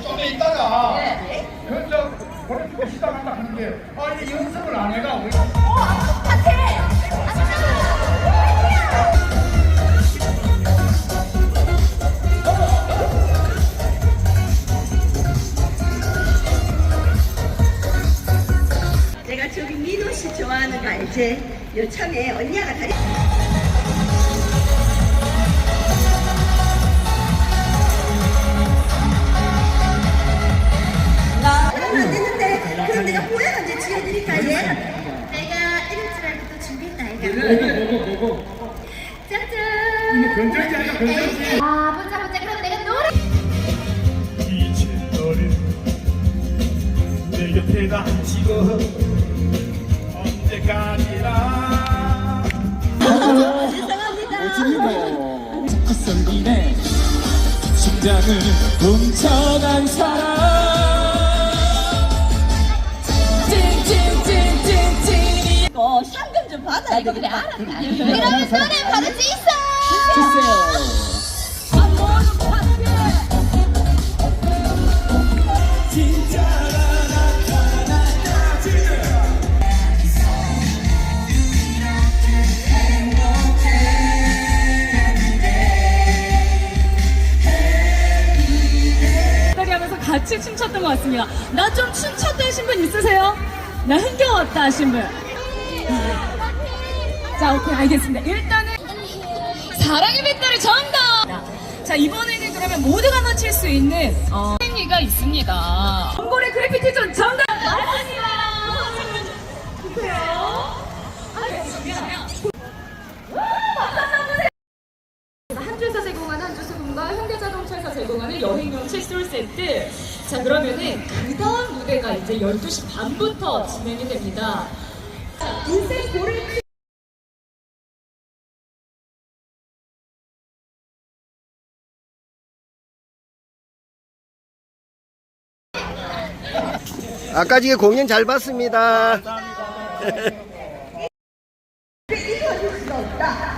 좀더 있다가 그저 보내주고 시작한다 하는데 아 이게 연습을 안 해가 우리 내가 저기 민호 씨 좋아하는 거 알지? 요참에 언니가 다리. 준비했다 이거 짜잔. 건전지 아니야 건전지? 아 보자 보자 그럼 내가 노래. 이제 너는 내 곁에 닥치고 언제까지나. 죄송합니다. 헛성기네 심장을 훔쳐간 사람 받아 이거 그래 알았다 그러면 노래 받을 수 있어 주세요 다리 하면서 같이 춤췄던 것 같습니다. 나 좀 춤췄다 하신 분 있으세요? 나 흥겨웠다 하신 분. 자, 오케이, 알겠습니다. 일단은 사랑의 뱃다리 정답! 자, 이번에는 그러면 모두가 맞힐 수 있는 어, 행위가 있습니다. 원골의 그래피티존 정답! 맞습니다! 자, 그러면은 그 다음 무대가 이제 12시 반부터 진행이 됩니다. 자, 인생 고를 아까 지금 공연 잘 봤습니다.